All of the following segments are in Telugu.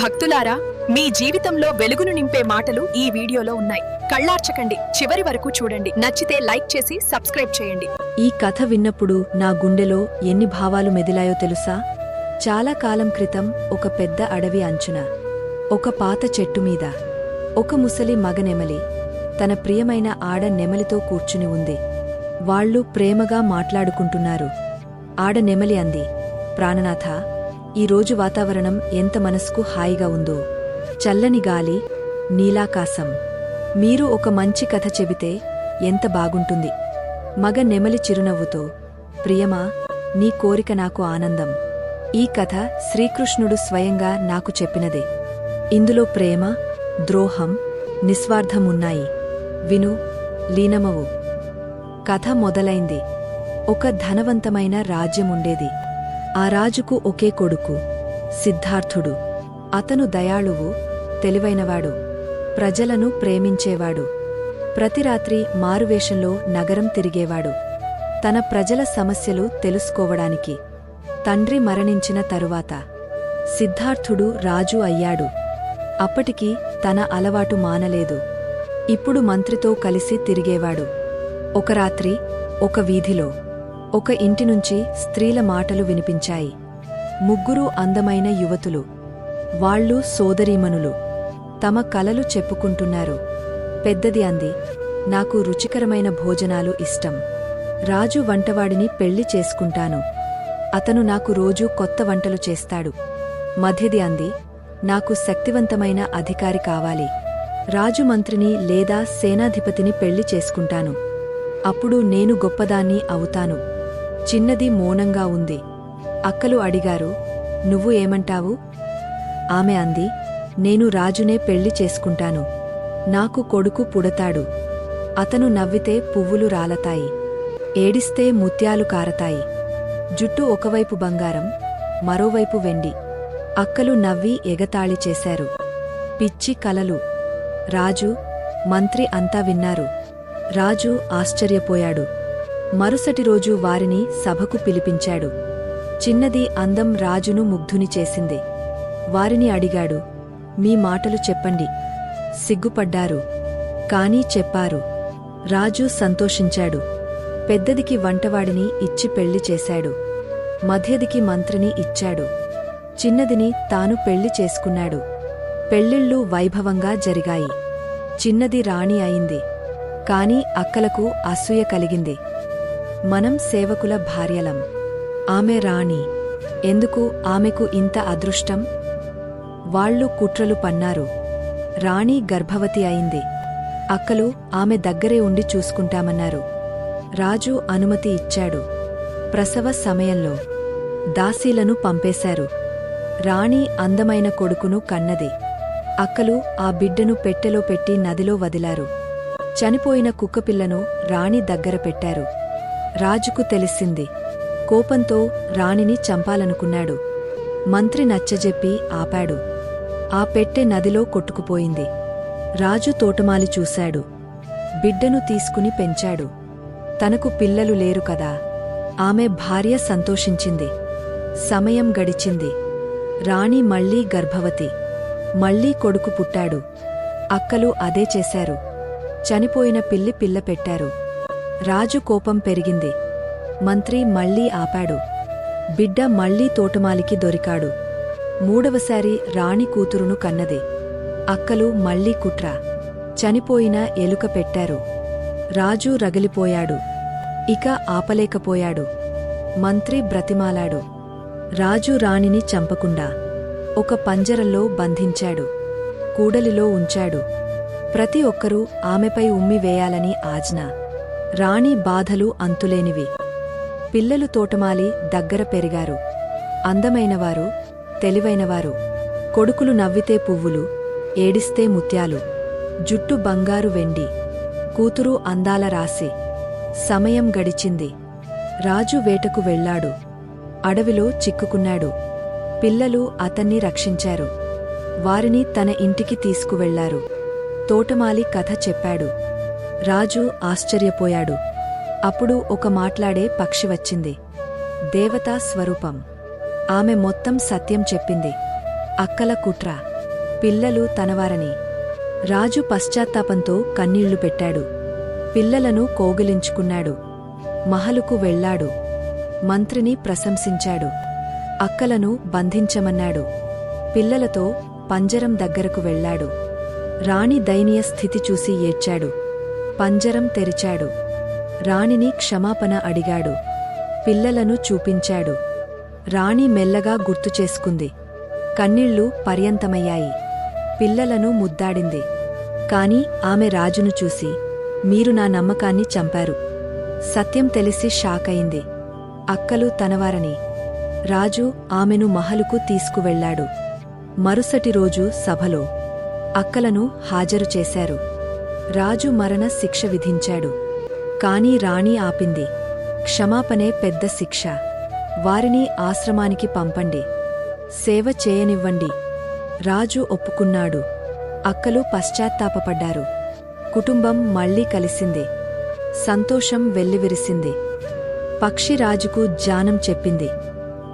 భక్తులారా మీ జీవితంలో వెలుగును నింపే మాటలు ఈ వీడియోలో ఉన్నాయి. కళ్ళార్చకండి చివరి వరకు చూడండి. నచ్చితే లైక్ చేసి సబ్స్క్రైబ్ చేయండి. ఈ కథ విన్నప్పుడు నా గుండెలో ఎన్ని భావాలు మెదిలాయో తెలుసా? చాలా కాలం క్రితం ఒక పెద్ద అడవి అంచున ఒక పాత చెట్టు మీద ఒక ముసలి మగనెమలి తన ప్రియమైన ఆడ నెమలితో కూర్చుని ఉంది. వాళ్ళు ప్రేమగా మాట్లాడుకుంటున్నారు. ఆడ నెమలి అంది ప్రాణనాథ ఈరోజు వాతావరణం ఎంత మనసుకు హాయిగా ఉందో. చల్లని గాలి నీలాకాశం. మీరు ఒక మంచి కథ చెబితే ఎంత బాగుంటుంది. మగ నెమలి చిరునవ్వుతో ప్రియమా నీ కోరిక నాకు ఆనందం. ఈ కథ శ్రీకృష్ణుడు స్వయంగా నాకు చెప్పినదే. ఇందులో ప్రేమ ద్రోహం నిస్వార్థమున్నాయి. విను లీనమవు. కథ మొదలైంది. ఒక ధనవంతమైన రాజ్యముండేది. ఆ రాజుకు ఒకే కొడుకు సిద్ధార్థుడు. అతను దయాళువు తెలివైనవాడు ప్రజలను ప్రేమించేవాడు. ప్రతి రాత్రి మారువేషంలో నగరం తిరిగేవాడు. తన ప్రజల సమస్యలు తెలుసుకోవడానికి. తండ్రి మరణించిన తరువాత సిద్ధార్థుడు రాజు అయ్యాడు. అప్పటికి తన అలవాటు మానలేదు. ఇప్పుడు మంత్రితో కలిసి తిరిగేవాడు. ఒక రాత్రి ఒక వీధిలో ఒక ఇంటి నుంచి స్త్రీల మాటలు వినిపించాయి. ముగ్గురు అందమైన యువతులు. వాళ్ళు సోదరీమణులు. తమ కలలు చెప్పుకుంటున్నారు. పెద్దది అంది నాకు రుచికరమైన భోజనాలు ఇష్టం. రాజు వంటవాడిని పెళ్ళి చేసుకుంటాను. అతను నాకు రోజూ కొత్త వంటలు చేస్తాడు. మధ్యది అంది నాకు శక్తివంతమైన అధికారి కావాలి. రాజు మంత్రిని లేదా సేనాధిపతిని పెళ్ళి చేసుకుంటాను. అప్పుడు నేను గొప్పదాన్ని అవుతాను. చిన్నది మౌనంగా ఉంది. అక్కలు అడిగారు నువ్వు ఏమంటావు? ఆమె అంది నేను రాజునే పెళ్ళి చేసుకుంటాను. నాకు కొడుకు పుడతాడు. అతను నవ్వితే పువ్వులు రాలతాయి. ఏడిస్తే ముత్యాలు కారతాయి. జుట్టు ఒకవైపు బంగారం మరోవైపు వెండి. అక్కలు నవ్వి ఎగతాళి చేశారు. పిచ్చి కలలు. రాజు మంత్రి అంతా విన్నారు. రాజు ఆశ్చర్యపోయాడు. మరుసటి రోజు వారిని సభకు పిలిపించాడు. చిన్నది అందం రాజును ముగ్ధుని చేసింది. వారిని అడిగాడు మీ మాటలు చెప్పండి. సిగ్గుపడ్డారు. కానీ చెప్పారు. రాజు సంతోషించాడు. పెద్దదికి వంటవాడిని ఇచ్చి పెళ్ళి చేశాడు. మధ్యదికి మంత్రిని ఇచ్చాడు. చిన్నదిని తాను పెళ్ళి చేసుకున్నాడు. పెళ్ళిళ్ళు వైభవంగా జరిగాయి. చిన్నది రాణి అయింది. కాని అక్కలకు అసూయ కలిగింది. మనం సేవకుల భార్యలం. ఆమె రాణి. ఎందుకు ఆమెకు ఇంత అదృష్టం? వాళ్ళు కుట్రలు పన్నారు. రాణి గర్భవతి అయింది. అక్కలు ఆమె దగ్గరే ఉండి చూసుకుంటామన్నారు. రాజు అనుమతి ఇచ్చాడు. ప్రసవ సమయంలో దాసీలను పంపేశారు. రాణి అందమైన కొడుకును కన్నది. అక్కలు ఆ బిడ్డను పెట్టెలో పెట్టి నదిలో వదిలారు. చనిపోయిన కుక్కపిల్లను రాణి దగ్గర పెట్టారు. రాజుకు తెలిసింది. కోపంతో రాణిని చంపాలనుకున్నాడు. మంత్రి నచ్చజెప్పి ఆపాడు. ఆ పెట్టె నదిలో కొట్టుకుపోయింది. రాజు తోటమాలి చూశాడు. బిడ్డను తీసుకుని పెంచాడు. తనకు పిల్లలు లేరు కదా. ఆమె భార్య సంతోషించింది. సమయం గడిచింది. రాణి మళ్ళీ గర్భవతి. మళ్ళీ కొడుకు పుట్టాడు. అక్కలు అదే చేశారు. చనిపోయిన పిల్లి పిల్ల పెట్టారు. రాజు కోపం పెరిగింది. మంత్రి మళ్ళీ ఆపాడు. బిడ్డ మళ్ళీ తోటమాలికి దొరికాడు. మూడవసారి రాణి కూతురును కన్నది. అక్కలు మళ్ళీ కుట్ర. చనిపోయిన ఎలుక పెట్టారు. రాజు రగిలిపోయాడు. ఇక ఆపలేకపోయాడు. మంత్రి బ్రతిమాలాడు. రాజు రాణిని చంపకుండా ఒక పంజరంలో బంధించాడు. కూడలిలో ఉంచాడు. ప్రతి ఒక్కరూ ఆమెపై ఉమ్మి వేయాలని ఆజ్ఞ. రాణి బాధలు అంతులేనివి. పిల్లలు తోటమాలి దగ్గర పెరిగారు. అందమైనవారు తెలివైనవారు. కొడుకులు నవ్వితే పువ్వులు ఏడిస్తే ముత్యాలు. జుట్టు బంగారు వెండి. కూతురు అందాల రాసి సమయం గడిచింది. రాజు వేటకు వెళ్ళాడు అడవిలో చిక్కుకున్నాడు. పిల్లలు అతన్ని రక్షించారు. వారిని తన ఇంటికి తీసుకువెళ్ళారు. తోటమాలి కథ చెప్పాడు. రాజు ఆశ్చర్యపోయాడు. అప్పుడు ఒక మాట్లాడే పక్షి వచ్చింది. దేవతా స్వరూపం. ఆమె మొత్తం సత్యం చెప్పింది. అక్కల కుట్ర. పిల్లలు తనవారని. రాజు పశ్చాత్తాపంతో కన్నీళ్ళు పెట్టాడు. పిల్లలను కోగిలించుకున్నాడు. మహలుకు వెళ్ళాడు. మంత్రిని ప్రశంసించాడు. అక్కలను బంధించమన్నాడు. పిల్లలతో పంజరం దగ్గరకు వెళ్ళాడు. రాణి దయనీయ స్థితి చూసి ఏడ్చాడు. పంజరం తెరిచాడు. రాణిని క్షమాపణ అడిగాడు. పిల్లలను చూపించాడు. రాణి మెల్లగా గుర్తు చేసుకుంది. కన్నీళ్ళు పర్యంతమయ్యాయి. పిల్లలను ముద్దాడింది. కాని ఆమె రాజును చూసి మీరు నా నమ్మకాన్ని చంపారు. సత్యం తెలిసి షాకయింది. అక్కలు తనవారని. రాజు ఆమెను మహలుకు తీసుకువెళ్ళాడు. మరుసటి రోజు సభలో అక్కలను హాజరు చేశారు. రాజు మరణ శిక్ష విధించాడు. కాని రాణి ఆపింది. క్షమాపణే పెద్ద శిక్ష. వారిని ఆశ్రమానికి పంపండి. సేవ చేయనివ్వండి. రాజు ఒప్పుకున్నాడు. అక్కలు పశ్చాత్తాపపడ్డారు. కుటుంబం మళ్ళీ కలిసింది. సంతోషం వెల్లివిరిసింది. పక్షిరాజుకు జానం చెప్పింది.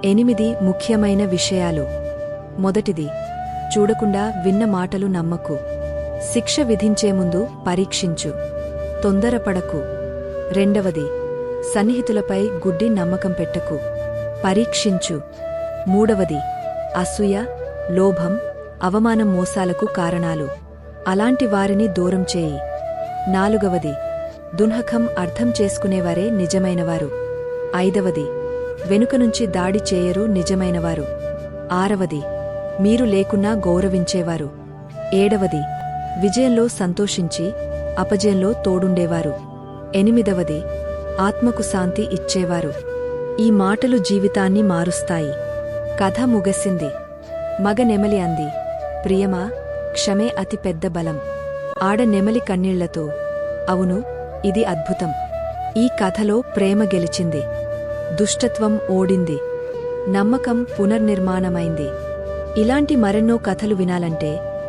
ఎనిమిది ముఖ్యమైన విషయాలు. మొదటిది చూడకుండా విన్న మాటలు నమ్మకు. శిక్ష విధించే ముందు పరీక్షించు. తొందరపడకు. రెండవది సన్నిహితులపై గుడ్డి నమ్మకం పెట్టకు. పరీక్షించు. మూడవది అసూయ లోభం అవమానం మోసాలకు కారణాలు. అలాంటి వారిని దూరం చేయి. నాలుగవది దున్హకం అర్థం చేసుకునేవారే నిజమైనవారు. ఐదవది వెనుక నుంచి దాడి చేయరు నిజమైనవారు. ఆరవది మీరు లేకున్నా గౌరవించేవారు. ఏడవది విజయంలో సంతోషించి అపజయంలో తోడుండేవారు. ఎనిమిదవది ఆత్మకు శాంతి ఇచ్చేవారు. ఈ మాటలు జీవితాన్ని మారుస్తాయి. కథ ముగసింది. మగ నెమలి అంది ప్రియమా క్షమే అతి పెద్ద బలం. ఆడ నెమలి కన్నీళ్ళతో అవును ఇది అద్భుతం. ఈ కథలో ప్రేమ గెలిచింది. దుష్టత్వం ఓడింది. నమ్మకం పునర్నిర్మాణమైంది. ఇలాంటి మరెన్నో కథలు వినాలంటే